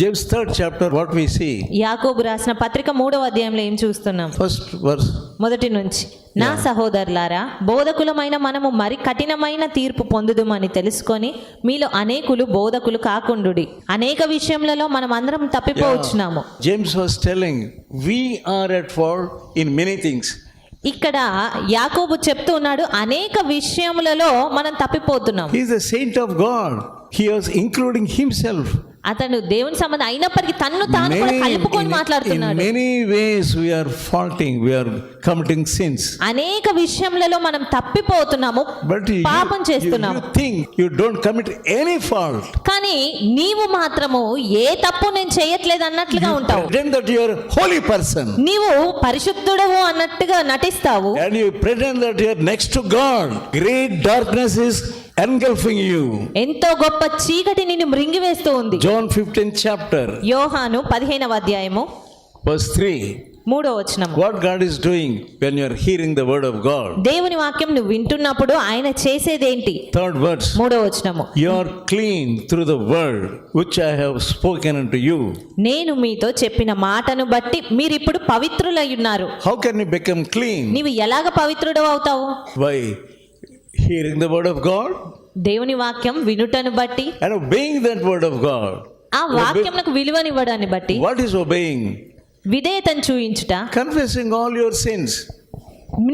James third chapter, what we see, యాకోబు రాసిన పత్రిక మూడవ అధ్యాయంలో ఏం చూస్తున్నాం? First verse, మొదటి నుంచి నా సహోదరులారా బోధకులమైన మనము మరి కఠినమైన తీర్పు పొందుదుమని తెలుసుకొని మీలో అనేకులు బోధకులు కాకుండుడి. అనేక విషయములలో మనం అందరం తప్పిపోవచ్చున్నాము James was telling, we are at fault in many things. ఇక్కడ యాకోబు చెప్తూ ఉన్నాడు అనేక విషయములలో మనం తప్పిపోతున్నాం He is a saint of God. He was including himself. అతను దేవుని సంబంధం అయినప్పటికీ తన్ను తాను కూడా కలుపుకొని మాట్లాడుతున్నాడు. many ways we are faulting, we are committing sins. అనేక విషయములలో మనం తప్పిపోతున్నాము you, పాపం చేస్తున్నాము think you don't commit any fault. కానీ నీవు మాత్రము ఏ తప్పు నేను చేయట్లేదు అన్నట్లుగా ఉంటావు that you are a holy person. నీవు పరిశుద్ధుడవు అన్నట్టుగా నటిస్తావు And you pretend that you are next to God. Great darkness is engulfing you. ఎంతో గొప్ప చీకటి నిన్ను మృంగివేస్తూ ఉంది John 15th chapter, యోహాను పదిహేనవ అధ్యాయము verse 3. మూడో వచనం what god is doing when you are hearing the word of god దేవుని వాక్యం ను వింటున్నప్పుడు ఆయన చేసేది ఏంటి? థర్డ్ వర్డ్స్ మూడో వచనము. You are clean through the word which I have spoken unto you. నేను మీతో చెప్పిన మాటను బట్టి మీరు ఇప్పుడు పవిత్రులై ఉన్నారు how can you become clean నీవు ఎలాగ పవిత్రుడవ అవుతావు? By hearing the word of god దేవుని వాక్యం వినుటను బట్టి. And being that word of god ఆ వాక్యం నాకు విలువనివ్వడాన్ని బట్టి. వాట్ ఇస్ ఓబేయింగ్ విధేయతను చూయించుట. కన్ఫెసింగ్ ఆల్ యువర్ సిన్స్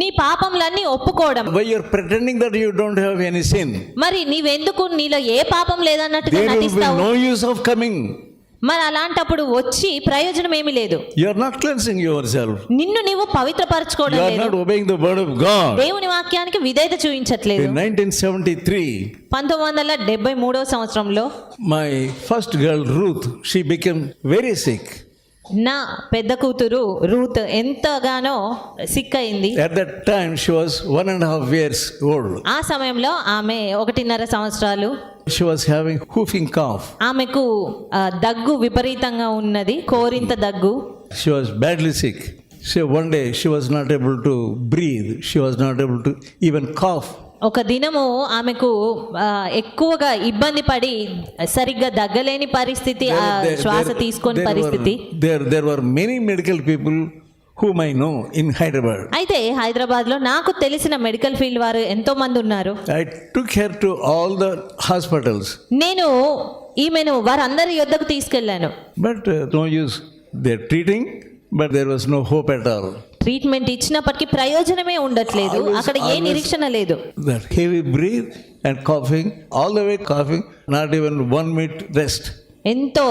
నీ పాపములన్నీ ఒప్పుకోవడం. Why you pretending that you don't have any sin మరి నీవు ఎందుకు నీలో ఏ పాపం లేదన్నట్టుగా నటిస్తావు? There no use of coming మరి అలాంటప్పుడు వచ్చి ప్రయోజనం ఏమి లేదు. You not cleansing yourself నిన్ను నీవు పవిత్రపరచుకోవడం లేదు you are not obeying the word of god దేవుని వాక్యానికి సంవత్సరంలో my first girl Ruth she become very sick నా పెద్ద కూతురు రూత్ ఎంతగానో సిక్ అయింది that time, she was one and a half years old. ఆ సమయంలో ఆమె ఒకటిన్నర సంవత్సరాలు She was having whooping cough. ఆమెకు దగ్గు విపరీతంగా ఉన్నది కోరింత దగ్గు She was badly sick. So one day she was not able to breathe. She was not able to even cough. ఒక దినము ఆమెకు ఎక్కువగా ఇబ్బంది పడి సరిగ్గా దగ్గలేని పరిస్థితి శ్వాస తీసుకొని పరిస్థితి there, there were many medical people whom I know in Hyderabad. అయితే హైదరాబాద్లో నాకు తెలిసిన మెడికల్ ఫీల్డ్ వారు ఎంతో మంది ఉన్నారు I took her to all the hospitals, నేను ఈమెను వారందరి యొద్దకు తీసుకెళ్ళాను but uh, no use. They're treating, but there was no hope at all. Treatment ఇచ్చినప్పటికీ ప్రయోజనమే ఉండట్లేదు. అక్కడ ఏ నిరీక్షణ లేదు. Heavy breath and coughing all the coughing not even one minute rest ఎంతో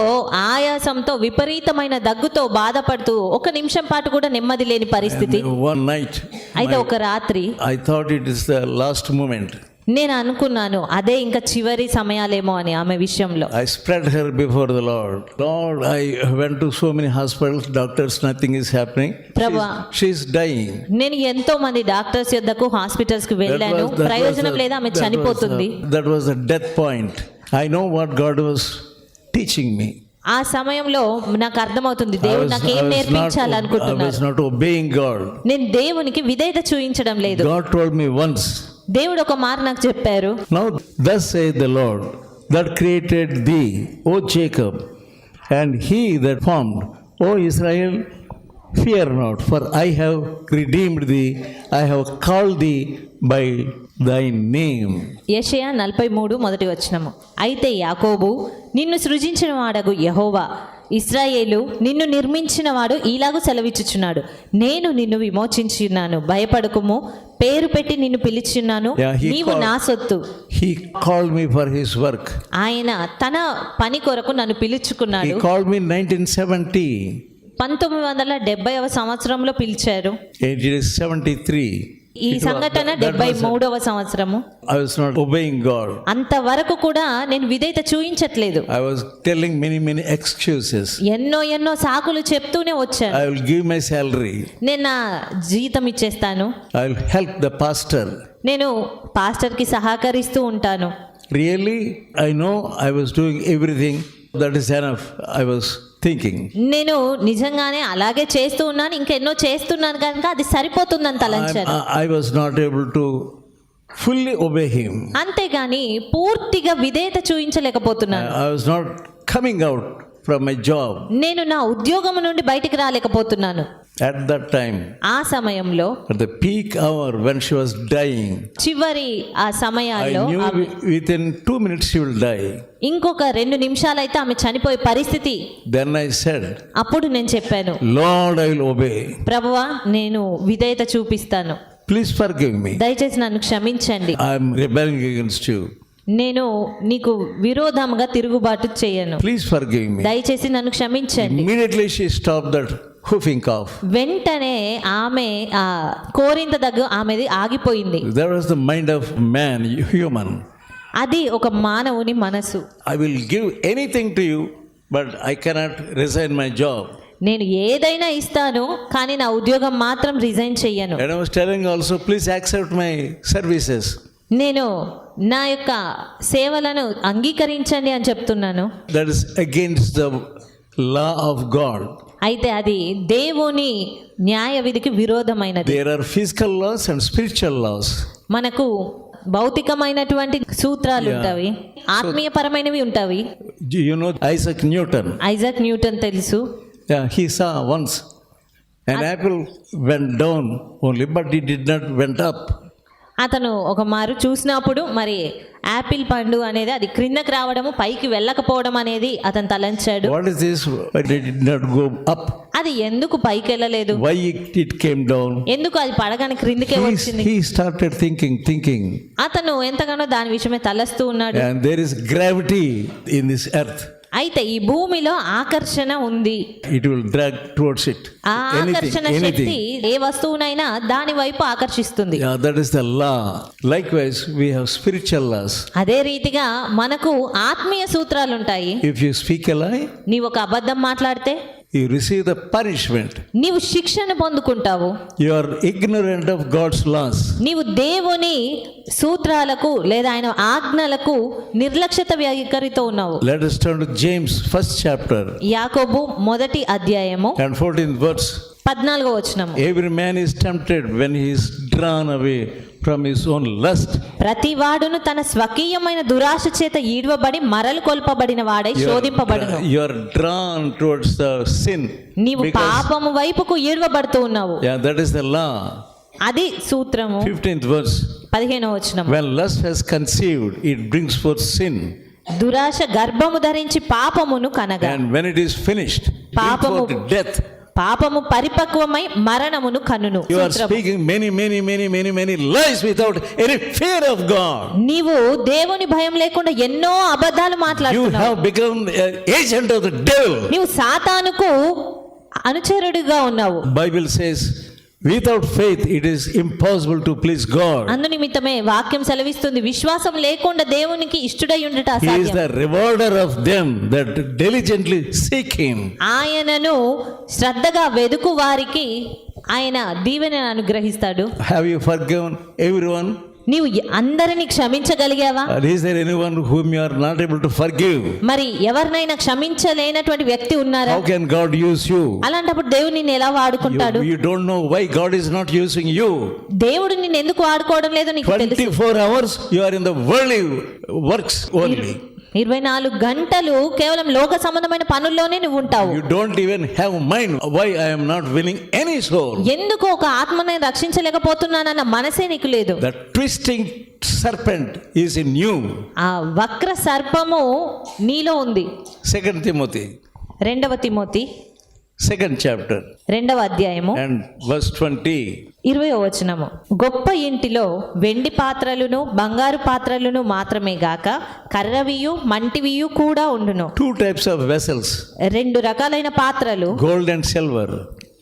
ఆయాసంతో విపరీతమైన దగ్గుతో బాధపడుతూ ఒక నిమిషం పాటు కూడా నెమ్మది లేని పరిస్థితి. వన్ నైట్ అయితే ఒక రాత్రి I thought it is the last moment నేను అనుకున్నాను అదే ఇంకా చివరి సమయాలేమో అని ఆమె విషయంలో. I spread her before the lord lord I went to so many hospitals doctors nothing is happening ప్రభా షీ ఇస్ డైయింగ్ నేను ఎంతో మంది డాక్టర్స్ యొద్దకు హాస్పిటల్స్కు వెళ్ళాను. ప్రయోజనం లేదు? ఆమె చనిపోతుంది. That was the death point I know what god was teaching me ఆ సమయంలో నాకు అర్థమవుతుంది దేవుడు నాకు ఏం నేర్పించాలి అనుకుంటున్నాను నేను దేవునికి విధేయత చూపించడం లేదు. గాడ్ టోల్డ్ మీ వన్స్ దేవుడు ఒక మాట నాకు చెప్పారు. Now thus a the lord that created thee O Jacob and he that formed O Israel fear not for I have redeemed thee I have call thee by thy name యషయా నలభై మూడు మొదటి వచ్చినము అయితే యాకోబు నిన్ను సృజించిన వాడగు యెహోవా. ఇస్రాయేలు నిన్ను నిర్మించిన వాడు ఇలాగూ సెలవిచ్చుచున్నాడు. నేను నిన్ను విమోచించున్నాను భయపడకుము పేరు పెట్టి నిన్ను పిలిచున్నాను నీవు నా సొత్తు He called me for his work. ఆయన తన పని కొరకు నన్ను పిలుచుకున్నాడు called me in 1970. పంతొమ్మిది వందల డెబ్బైవ సంవత్సరంలో పిలిచారు It is 73. ఈ సంఘటన డెబ్బై మూడవ సంవత్సరము. I was not obeying god అంత కూడా నేను విధేయత చూయించట్లేదు. I was telling many many excuses ఎన్నో ఎన్నో సాకులు చెప్తూనే వచ్చాను. ఐ గివ్ సాలరీ నేను జీతం ఇచ్చేస్తాను. ఐ హెల్ప్ ద పాస్టర్ నేను పాస్టర్కి సహకరిస్తూ ఉంటాను. Really I know I was doing everything that is enough I was thinking. నేను నిజంగానే అలాగే చేస్తూ ఉన్నాను ఇంకెన్నో చేస్తున్నాను కనుక అది సరిపోతుందని I'm- తలంచాను I was not able to fully obey him. అంతేగాని పూర్తిగా విధేయత చూయించలేకపోతున్నాను I was not coming out from my job. నేను నా ఉద్యోగం నుండి బయటికి రాలేకపోతున్నాను At that time, ఆ సమయంలో at the peak hour when she was dying, చివరి ఆ I సమయాల్లో knew ఆమె wi- within two minutes she will die. ఇంకొక రెండు నిమిషాలైతే ఆమె చనిపోయే పరిస్థితి Then I said, అప్పుడు నేను చెప్పాను Lord, I will obey. ప్రభువా నేను విధేయత చూపిస్తాను Please forgive me. దయచేసి నన్ను క్షమించండి I am rebelling against you. నేను నీకు విరోధంగా తిరుగుబాటు చేయను. ప్లీజ్ ఫర్గివ్ మీ దయచేసి నన్ను క్షమించండి. Immediately she stop that whooping off వెంటనే ఆమె కోరింత దగ్గర ఆమెది ఆగిపోయింది. There was the mind of man human అది ఒక మానవుని మనసు. I will give anything to you but I cannot resign my job నేను ఏదైనా ఇస్తాను కానీ నా ఉద్యోగం మాత్రం రిజైన్ చేయను I was telling also please accept my services నేను నా యొక్క సేవలను అంగీకరించండి అని చెప్తున్నాను. That is the law of god అయితే అది దేవుని న్యాయ విధికి విరోధమైనది. Physical laws and spiritual laws మనకు భౌతికమైనటువంటి సూత్రాలు ఉంటాయి. ఆత్మీయ పరమైనవి ఉంటాయి. You know Isaac Newton Isaac Newton తెలుసు. He saw once an apple went down only but it did not went up. అతను ఒక మారు చూసినప్పుడు మరి యాపిల్ పండు అనేది అది క్రిందకి రావడము పైకి వెళ్ళకపోవడం అనేది అతను తలంచాడు did it not go up? అది ఎందుకు పైకి వెళ్ళలేదు it, it came down? ఎందుకు అది పడగానే క్రిందికే వచ్చింది he started thinking, thinking, అతను ఎంతగానో దాని విషయమే తలస్తూ ఉన్నాడు and there is gravity in this earth. అయితే ఈ భూమిలో ఆకర్షణ ఉంది. It will drag towards it ఆకర్షణ శక్తి ఏ వస్తువునైనా దాని వైపు ఆకర్షిస్తుంది. That is the law likewise we have spiritual laws అదే రీతిగా మనకు ఆత్మీయ సూత్రాలు ఉంటాయి ఇఫ్ యు స్పీక్ ఎ లై నీ ఒక అబద్ధం మాట్లాడితే యు రిసీవ్ ద పనిష్మెంట్ నీవు శిక్షణ పొందుకుంటావు. You are ignorant of god's laws నీవు దేవుని సూత్రాలకు లేదా ఆయన ఆజ్ఞలకు నిర్లక్ష్యత వ్యాఖ్యకరితో ఉన్నావు. Let us turn to James first chapter యాకోబు మొదటి అధ్యాయము and 14th verse. 14వ వచనం every man is tempted when he is drawn away from his own lust. ప్రతి వాడును తన స్వకీయమైన దురాశ చేత ఈడ్వబడి మరలు కొల్పబడిన వాడై You are, శోధింపబడును you are drawn towards the sin. నీవు పాపము వైపుకు ఈడ్వబడుతూ ఉన్నావు yeah, that is the law. అది సూత్రము 15th verse. పదిహేనో వచనము When lust has conceived, it brings forth sin. దురాశ గర్భము ధరించి పాపమును కనగా when it is finished, brings పాపము death. పాపము పరిపక్వమై మరణమును కనును. You are speaking many many many many many lies without any fear of god నీవు దేవుని భయం లేకుండా ఎన్నో అబద్ధాలు మాట్లాడుతున్నావు. You have become agent of the devil నీవు సాతానుకు అనుచరుడిగా ఉన్నావు. Bible says without faith it is impossible to please God. అందు నిమిత్తమే వాక్యం సెలవిస్తుంది విశ్వాసం లేకుండా దేవునికి ఇష్టడై ఉండట He is అసాధ్యం the rewarder of them that diligently seek Him. ఆయనను శ్రద్ధగా వెదుకు వారికి ఆయన దీవెన అనుగ్రహిస్తాడు Have you forgiven everyone? నీవు అందరిని క్షమించగలిగావా? Is there anyone whom you are not able to forgive మరి ఎవరినైనా క్షమించలేనటువంటి వ్యక్తి ఉన్నారా? How can god use you అలాంటప్పుడు దేవుని నిన్ను ఎలా వాడుకుంటాడు? You don't know why god is not using you దేవుడు నిన్ను ఎందుకు వాడుకోవడం లేదో నీకు తెలుసు. 24 hours you are in the world works only ఇరవై నాలుగు గంటలు కేవలం లోక సంబంధమైన పనుల్లోనే నువ్వు ఉంటావు. యు డోంట్ ఈవెన్ హావ్ మైండ్ why I am not winning any soul ఎందుకు ఒక ఆత్మని రక్షించలేకపోతున్నానన్న మనసే నీకు లేదు. The twisting serpent is in you ఆ వక్ర సర్పము నీలో ఉంది. సెకండ్ తిమోతి రెండవ తిమోతి. Second chapter. రెండవ అధ్యాయము. And verse 20. ఇరవై వచనము. గొప్ప ఇంటిలో వెండి పాత్రలను బంగారు పాత్రలను మాత్రమే గాక కర్రవియు మంటివియు కూడా ఉండును. Two types of vessels, రెండు రకాలైన పాత్రలు. Gold and silver,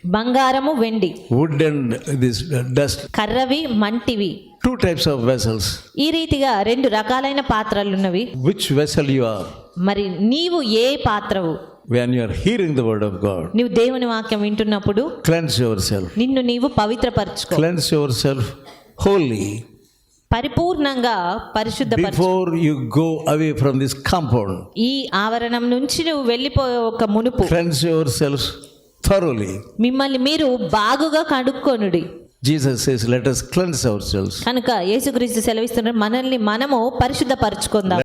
బంగారము వెండి. And this uh, dust. కర్రవి మంటివి. Two types of vessels. ఈ రీతిగా రెండు రకాలైన పాత్రలు ఉన్నవి Which vessel you are? మరి నీవు ఏ పాత్రవు? When you are hearing the word of God? నీవు దేవుని వాక్యం వింటున్నప్పుడు Cleanse yourself. నిన్ను నీవు పవిత్రపరచుకో Cleanse yourself wholly పరిపూర్ణంగా పరిశుద్ధపరచు before you go away from this compound. ఈ ఆవరణం నుంచి నువ్వు వెళ్ళిపోయే ఒక మునుపు Cleanse yourselves thoroughly. మిమ్మల్ని మీరు బాగుగా కడుక్కొనుడి Jesus says, Let us cleanse ourselves. కనుక యేసుక్రీస్తు సెలవిస్తున్నారు మనల్ని మనము పరిశుద్ధపరచుకుందాం